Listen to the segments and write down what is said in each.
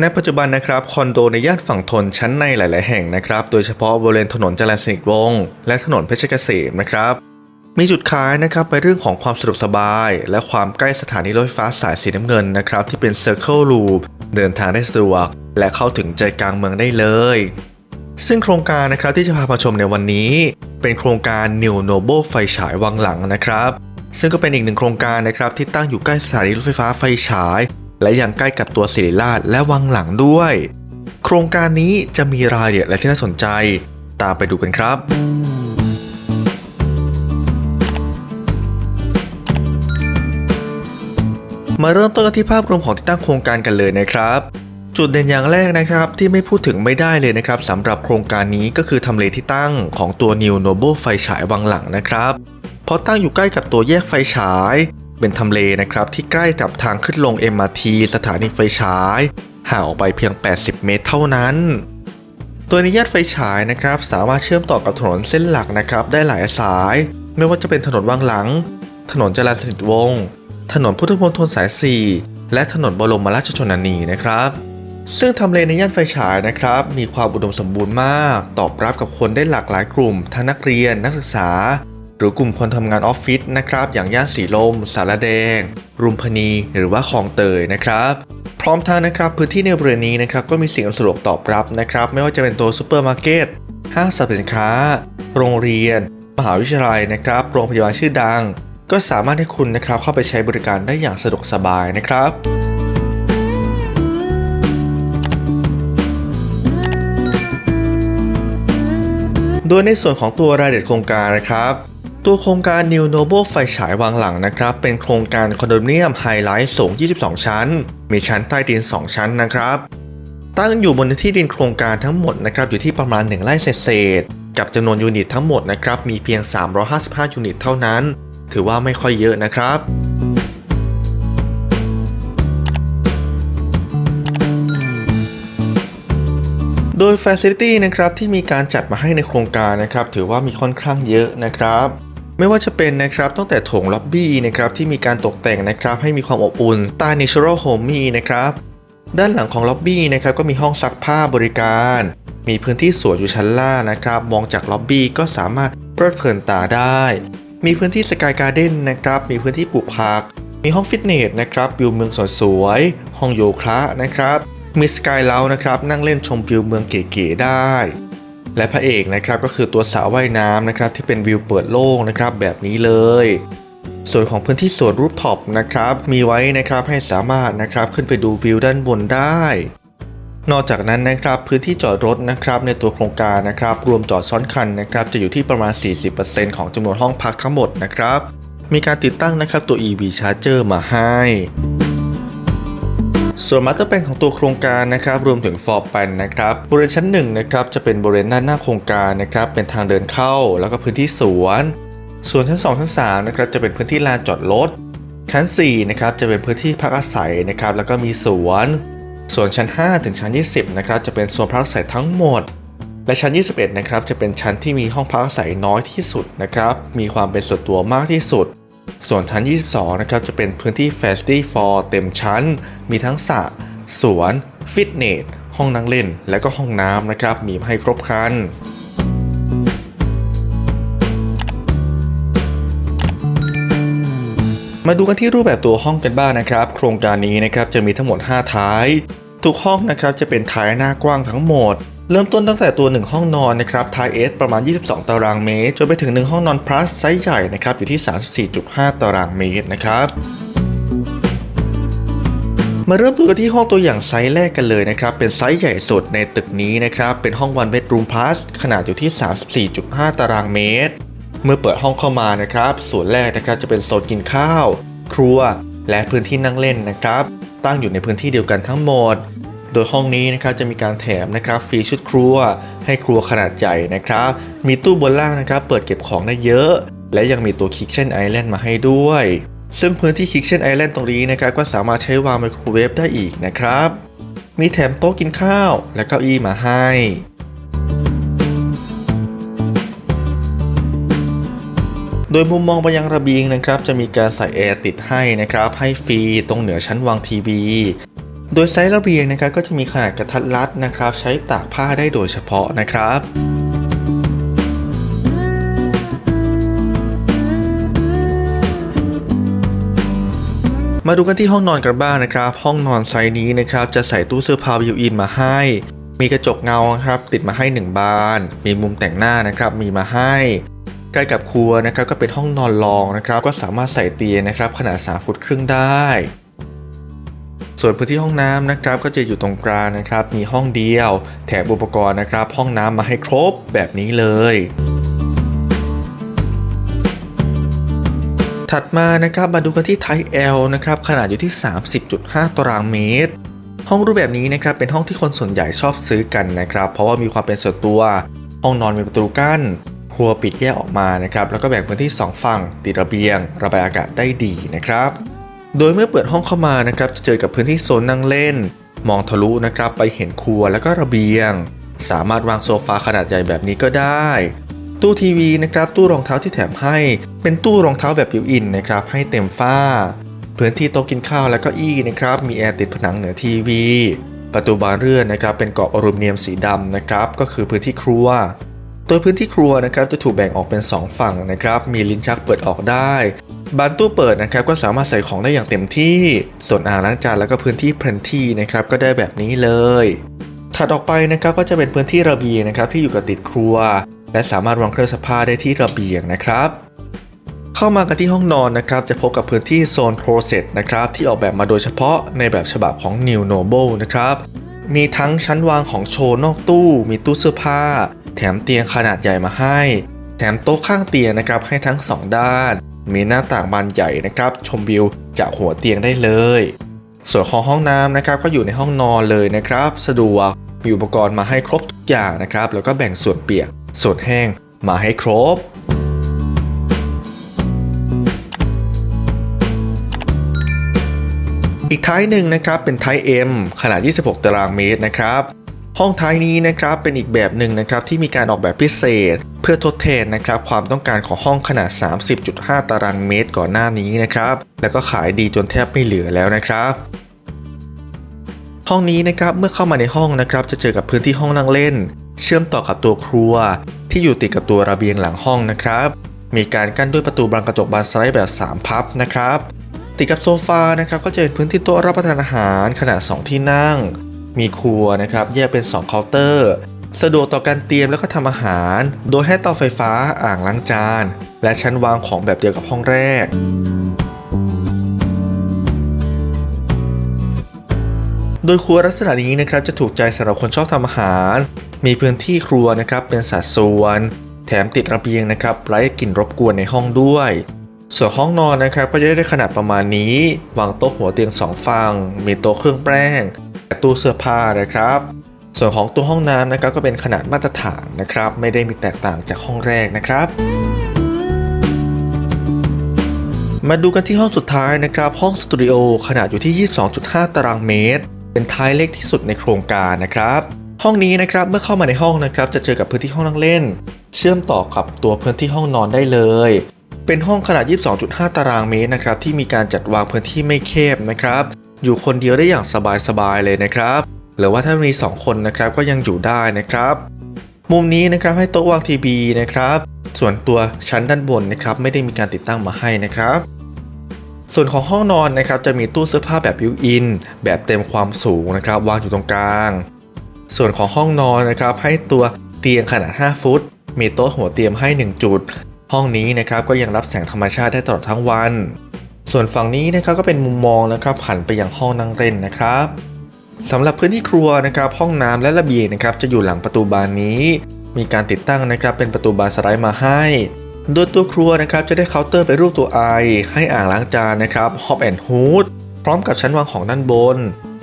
ในปัจจุบันนะครับคอนโดในย่านฝั่งทนชั้นในหลาย ๆ แห่งนะครับโดยเฉพาะบริเวณถนนจรัญสนิทวงศ์และถนนเพชรเกษมนะครับมีจุดขายนะครับไปเรื่องของความสะดวกสบาย และความใกล้สถานีรถไฟฟ้าสายสีน้ำเงินนะครับที่เป็น Circle Loop เดินทางได้สะดวก และเข้าถึงใจกลางเมืองได้เลย ซึ่งโครงการนะครับที่จะพามาชมในวันนี้ เป็นโครงการ New Noble ไฟฉายวังหลังนะครับ ซึ่งก็เป็นอีกหนึ่งโครงการนะครับที่ตั้งอยู่ใกล้สถานีรถไฟฟ้าไฟฉาย และยังใกล้กับตัวศิริราชและวังหลังด้วย โครงการนี้จะมีรายละเอียดอะไรที่น่าสนใจ ตามไปดูกันครับมาเริ่มต้นกันที่ภาพรวมของที่ตั้งโครงการกันเลยนะครับ จุดเด่นอย่างแรกนะครับที่ไม่พูดถึงไม่ได้เลยนะครับสำหรับโครงการนี้ก็คือทำเลที่ตั้งของตัว New Noble ไฟฉายวังหลังนะครับ เพราะตั้งอยู่ใกล้กับตัวแยกไฟฉาย เป็นทำเลนะครับที่ใกล้กับทางขึ้นลง MRT สถานีไฟฉายห่างออกไปเพียง 80 เมตรเท่านั้น ตัวนิยาตไฟฉายนะครับสามารถเชื่อมต่อกับถนนเส้นหลักนะครับได้หลายสาย ไม่ว่าจะเป็นถนนวังหลัง ถนนจรัสนิทวงศ์ ถนนพุทธมณฑลสาย 4 และถนนบรมราชชนนีนะครับ ซึ่งทำเลในย่านไฟฉายนะครับ มีความอุดมสมบูรณ์มาก ตอบรับกับคนได้หลากหลายกลุ่มทั้งนักเรียนนักศึกษา รือกลุ่มคนทำงานออฟฟิศนะครับ อย่างย่านสีลม สารแดง รุมพนี หรือว่าคลองเตยนะครับ พร้อมทั้งนะครับพื้นที่ในบริเวณนี้นะครับก็มีสิ่งอำนวยสะดวกตอบรับนะครับ ไม่ว่าจะเป็นตัวซูเปอร์มาร์เก็ตห้างสรรพสินค้า โรงเรียน มหาวิทยาลัยนะครับ โรงพยาบาลชื่อดัง ก็สามารถให้คุณนะครับเข้าไปใช้บริการได้อย่างสะดวกสบายนะครับโดยในส่วนของตัวรายละเอียดโครงการนะครับ ตัวโครงการ New Noble ไฟฉายวางหลังนะครับ เป็นโครงการคอนโดมิเนียมไฮไลท์สูง 22 ชั้น มีชั้นใต้ดิน 2 ชั้นนะครับ ตั้งอยู่บนที่ดินโครงการทั้งหมดนะครับอยู่ที่ประมาณ 1ไร่เศษๆกับจำนวนยูนิตทั้งหมดนะครับมีเพียง 355 ยูนิตเท่านั้น ถือว่าไม่ค่อยเยอะนะครับโดย Facility นะครับที่มีการจัดมาให้ในโครงการนะครับถือว่ามีค่อนข้างเยอะนะครับ ไม่ว่าจะเป็นนะครับตั้งแต่โถงล็อบบี้นะครับที่มีการตกแต่งนะครับให้มีความอบอุ่นตา Natural Homey นะครับด้านหลังของล็อบบี้นะครับก็มีห้องซักผ้าบริการ มีพื้นที่สวนอยู่ชั้นล่างนะครับ มองจากล็อบบี้ก็สามารถเพลิดเพลินตาได้ มีพื้นที่สกายการ์เด้นนะครับ มีพื้นที่ปลูกผัก มีห้องฟิตเนสนะครับวิวเมืองสวยๆห้องโยคะนะครับ มีสกายเลานะครับ นั่งเล่นชมวิวเมืองเก๋ๆได้ และพระเอกนะครับก็คือตัวสาวว่ายน้ำนะครับที่เป็นวิวเปิดโล่งนะครับแบบนี้เลย ส่วนของพื้นที่สวนรูปท็อปนะครับมีไว้นะครับให้สามารถนะครับขึ้นไปดูวิวด้านบนได้ นอกจากนั้นนะครับพื้นที่จอดรถนะครับในตัวโครงการนะครับรวมจอดซ้อนคันนะครับจะอยู่ที่ประมาณ 40%ของจำนวนห้องพักทั้งหมดนะครับมีการติดตั้งนะครับตัว EV Charger มาให้ ส่วนมาสเตอร์แปลนของตัวโครงการนะครับรวมถึงฟอร์แปนนะครับบริเวณชั้น1นะครับจะเป็นบริเวณด้านหน้าโครงการนะครับเป็นทางเดินเข้า แล้วก็พื้นที่สวน ส่วนชั้น 2 ชั้น3นะครับจะเป็นพื้นที่ลานจอดรถชั้น4นะครับจะเป็นพื้นที่พักอาศัยนะครับแล้วก็มีสวน ส่วนชั้น 5 ถึงชั้น 20นะครับจะเป็นโซนพักอาศัยทั้งหมด และชั้น 21นะครับจะเป็นชั้นที่มีห้องพักอาศัยน้อยที่สุดนะครับมีความเป็นส่วนตัวมากที่สุด ส่วนชั้น 22 นะครับจะเป็นพื้นที่ Facility for เต็มชั้น มีทั้งสระสวน ฟิตเนส ห้องนั่งเล่น และก็ห้องน้ำนะครับ มีให้ครบครันมาดูกันที่รูปแบบตัวห้องกันบ้างนะครับ โครงการนี้นะครับจะมีทั้งหมด 5 ท้าย ทุกห้องนะครับจะเป็นท้ายหน้ากว้างทั้งหมด เริ่มต้นตั้งแต่ตัว 1 ห้องนอนนะครับทาย S ประมาณ 22 ตารางเมตร จนไปถึง 1 ห้องนอน plus ไซส์ใหญ่นะครับอยู่ที่ 34.5 ตารางเมตรนะครับมาเริ่มดูกันที่ห้องตัวอย่างไซส์แรกกันเลยนะครับ เป็นไซส์ใหญ่สุดในตึกนี้นะครับ เป็นห้อง one bedroom plus ขนาดอยู่ที่ 34.5 ตารางเมตร เมื่อเปิดห้องเข้ามานะครับ ส่วนแรกนะครับจะเป็นโซนกินข้าว ครัว และพื้นที่นั่งเล่นนะครับ ตั้งอยู่ในพื้นที่เดียวกันทั้งหมด โดยห้องนี้นะครับจะมีการแถมนะครับฟรีชุดครัวให้ครัวขนาดใหญ่นะครับ มีตู้บนล่างนะครับเปิดเก็บของได้เยอะ และยังมีตัว Kitchen Island มาให้ด้วย ซึ่งพื้นที่ Kitchen Island ตรงนี้นะครับก็สามารถใช้วางไมโครเวฟได้อีกนะครับ มีแถมโต๊ะกินข้าวและเก้าอี้มาให้โดยมุมมองไปยังระเบียงนะครับ จะมีการใส่แอร์ติดให้นะครับ ให้ฟรีตรงเหนือชั้นวางทีวี โดยไซส์ระเบียงนะครับก็จะมีขนาดกระทัดรัดนะครับ ใช้ตากผ้าได้โดยเฉพาะนะครับมาดูกันที่ห้องนอนกันบ้างนะครับ ห้องนอนไซส์นี้นะครับจะใส่ตู้เสื้อผ้าวิวอินมาให้ มีกระจกเงาครับติดมาให้ 1 บาน มีมุมแต่งหน้านะครับมีมาให้ ใกล้กับครัวนะครับก็เป็นห้องนอนรองนะครับ ก็สามารถใส่เตียงนะครับขนาด3ฟุตครึ่งได้ ส่วนพื้นที่ห้องน้ำนะครับก็จะอยู่ตรงกลางนะครับ มีห้องเดียว แถมอุปกรณ์นะครับ ห้องน้ำมาให้ครบแบบนี้เลยถัดมานะครับมาดูกันที่ Type L นะครับขนาดอยู่ที่ 30.5 ตารางเมตร ห้องรูปแบบนี้นะครับเป็นห้องที่คนส่วนใหญ่ชอบซื้อกันนะครับ เพราะว่ามีความเป็นส่วนตัว ห้องนอนมีประตูกั้นครัวปิดแยกออกมานะครับแล้วก็แบ่งพื้นที่ 2 ฝั่งติดระเบียง ระบายอากาศได้ดีนะครับ โดยเมื่อเปิดห้องเข้ามานะครับจะเจอกับพื้นที่โซนนั่งเล่น มองทะลุนะครับไปเห็นครัวแล้วก็ระเบียง สามารถวางโซฟาขนาดใหญ่แบบนี้ก็ได้ ตู้ทีวีนะครับตู้รองเท้าที่แถมให้ เป็นตู้รองเท้าแบบบิวอินนะครับให้เต็มฝ้า พื้นที่โต๊ะกินข้าวและก็อี้นะครับมีแอร์ติดผนังเหนือทีวี ประตูบานเลื่อนนะครับเป็นกรอบอลูมิเนียมสีดำนะครับก็คือพื้นที่ครัวโดยพื้นที่ครัวนะครับจะถูกแบ่งออกเป็น 2 ฝั่งนะครับมีลิ้นชักเปิดออกได้ บานตู้เปิดนะครับก็สามารถใส่ของได้อย่างเต็มที่ ส่วนอ่างล้างจานแล้วก็พื้นที่เพลนที่นะครับก็ได้แบบนี้เลย ถัดออกไปนะครับก็จะเป็นพื้นที่ระเบียงนะครับที่อยู่กับติดครัว และสามารถวางเครื่องซักผ้าได้ที่ระเบียงนะครับ เข้ามากันที่ห้องนอนนะครับจะพบกับพื้นที่โซนโครเซตนะครับที่ออกแบบมาโดยเฉพาะในแบบฉบับของ New Noble นะครับมีทั้งชั้นวางของโชว์นอกตู้ มีตู้เสื้อผ้า แถมเตียงขนาดใหญ่มาให้ แถมโต๊ะข้างเตียงนะครับให้ทั้ง 2 ด้าน มีหน้าต่างบานใหญ่นะครับ ชมวิวจากหัวเตียงได้เลย ส่วนของห้องน้ำนะครับ ก็อยู่ในห้องนอนเลยนะครับ สะดวกมีอุปกรณ์มาให้ครบทุกอย่างนะครับ แล้วก็แบ่งส่วนเปียก ส่วนแห้งมาให้ครบอีกท้ายหนึ่งนะครับเป็นท้าย M ขนาด 26 ตารางเมตรนะครับ ห้องท้ายนี้นะครับเป็นอีกแบบหนึ่งนะครับที่มีการออกแบบพิเศษ เพื่อทดแทนนะครับความต้องการของห้องขนาด 30.5 ตารางเมตรก่อนหน้านี้นะครับแล้วก็ขายดีจนแทบไม่เหลือแล้วนะครับ ห้องนี้นะครับเมื่อเข้ามาในห้องนะครับจะเจอกับพื้นที่ห้องนั่งเล่น เชื่อมต่อกับตัวครัว ที่อยู่ติดกับตัวระเบียงหลังห้องนะครับ มีการกั้นด้วยประตูบานกระจกบานสไลด์แบบ 3 พับนะครับติดกับโซฟานะครับก็จะเป็นพื้นที่โต๊ะรับประทานอาหารขนาด 2 ที่นั่ง มีครัวนะครับแยกเป็น 2 เคาน์เตอร์ สะดวกต่อการเตรียมแล้วก็ทำอาหาร โดยให้เตาไฟฟ้าอ่างล้างจาน และชั้นวางของแบบเดียวกับห้องแรกโดยครัวลักษณะนี้นะครับจะถูกใจสำหรับคนชอบทำอาหาร มีพื้นที่ครัวนะครับเป็นสัดส่วน แถมติดระเบียงนะครับไร้กลิ่นรบกวนในห้องด้วย ส่วนห้องนอนนะครับก็จะได้ขนาดประมาณนี้ วางโต๊ะหัวเตียงสองฝั่งมีโต๊ะเครื่องแป้ง ตู้เสื้อผ้านะครับ ส่วนของตัวห้องน้ำนะครับก็เป็นขนาดมาตรฐานนะครับ ไม่ได้มีแตกต่างจากห้องแรกนะครับ มาดูกันที่ห้องสุดท้ายนะครับ ห้องสตูดิโอขนาดอยู่ที่ 22.5 ตารางเมตร เป็นท้ายเล็กที่สุดในโครงการนะครับ ห้องนี้นะครับเมื่อเข้ามาในห้องนะครับ จะเจอกับพื้นที่ห้องนั่งเล่น เชื่อมต่อกับตัวพื้นที่ห้องนอนได้เลยเป็นห้องขนาด 22.5 ตารางเมตรนะครับที่มีการจัดวางพื้นที่ไม่แคบนะครับ อยู่คนเดียวได้อย่างสบายๆเลยนะครับ หรือว่าถ้ามี 2 คนนะครับก็ยังอยู่ได้นะครับ มุมนี้นะครับให้โต๊ะวางทีวีนะครับ ส่วนตัวชั้นด้านบนนะครับไม่ได้มีการติดตั้งมาให้นะครับ ส่วนของห้องนอนนะครับจะมีตู้เสื้อผ้าแบบบิวอิน แบบเต็มความสูงนะครับ วางอยู่ตรงกลาง ส่วนของห้องนอนนะครับให้ตัวเตียงขนาด 5 ฟุต มีโต๊ะหัวเตียงให้ 1 จุด ห้องนี้นะครับก็ยังรับแสงธรรมชาติได้ตลอดทั้งวัน ส่วนฝั่งนี้นะครับก็เป็นมุมมองนะครับหันไปยังห้องนั่งเล่นนะครับสำหรับพื้นที่ครัวนะครับห้องน้ำและระเบียงนะครับจะอยู่หลังประตูบานนี้ มีการติดตั้งนะครับเป็นประตูบานสไลด์มาให้ โดยตัวครัวนะครับจะได้เคาน์เตอร์เป็นรูปตัวไอให้อ่างล้างจานนะครับฮอปแอนด์ฮูดพร้อมกับชั้นวางของด้านบน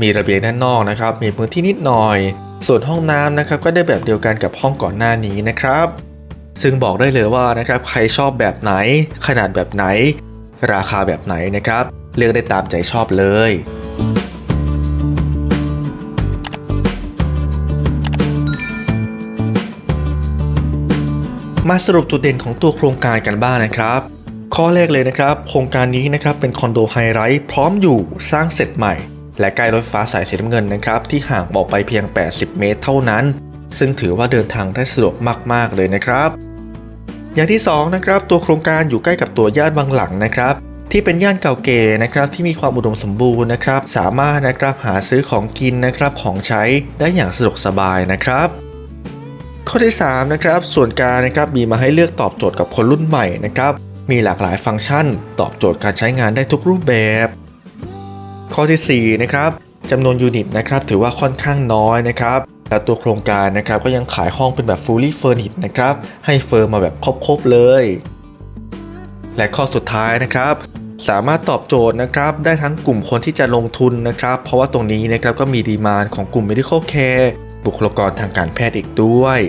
มีระเบียงด้านนอกนะครับมีพื้นที่นิดหน่อย ส่วนห้องน้ำนะครับก็ได้แบบเดียวกันกับห้องก่อนหน้านี้นะครับ ซึ่งบอกได้เลยว่านะครับใครชอบแบบไหน ขนาดแบบไหน ราคาแบบไหนนะครับ เลือกได้ตามใจชอบเลยมาสรุปจุดเด่นของตัวโครงการกันบ้างนะครับ ข้อแรกเลยนะครับ โครงการนี้นะครับเป็นคอนโดไฮไรท์พร้อมอยู่สร้างเสร็จใหม่ และใกล้รถไฟฟ้าสายสีน้ำเงินนะครับ ที่ห่างออกไปเพียง 80 เมตรเท่านั้น ซึ่งถือว่าเดินทางได้สะดวกมาก ๆ เลยนะครับ อย่างที่2นะครับตัวโครงการอยู่ใกล้กับตัวย่านบางหลังนะครับที่เป็นย่านเก่าเก๋นะครับที่มีความอุดมสมบูรณ์นะครับ สามารถนะครับหาซื้อของกินนะครับของใช้ได้อย่างสะดวกสบายนะครับ ข้อที่3นะครับส่วนกลางนะครับมีมาให้เลือกตอบโจทย์กับคนรุ่นใหม่นะครับ มีหลากหลายฟังก์ชัน ตอบโจทย์การใช้งานได้ทุกรูปแบบ ข้อทีสี่4นะครับจำนวนยูนิตนะครับถือว่าค่อนข้างน้อยนะครับ และตัวโครงการนะครับก็ยังขายห้องเป็นแบบ fully furnished นะครับให้เฟิร์มมาแบบครบๆเลย และข้อสุดท้ายนะครับสามารถตอบโจทย์นะครับได้ทั้งกลุ่มคนที่จะลงทุนนะครับ เพราะว่าตรงนี้นะครับก็มีดีมานของกลุ่ม medical care บุคลากรทางการแพทย์อีกด้วย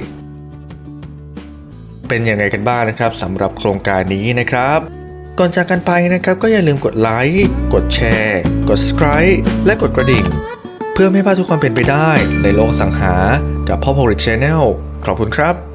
เป็นยังไงกันบ้างนะครับสำหรับโครงการนี้นะครับ ก่อนจากกันไปนะครับก็อย่าลืมกดไลค์กดแชร์ กด subscribe และกดกระดิ่ง เพื่อไม่พลาดทุกความเป็นไปได้ในโลกสังหา กับพ่อ Polish Channel ขอบคุณครับ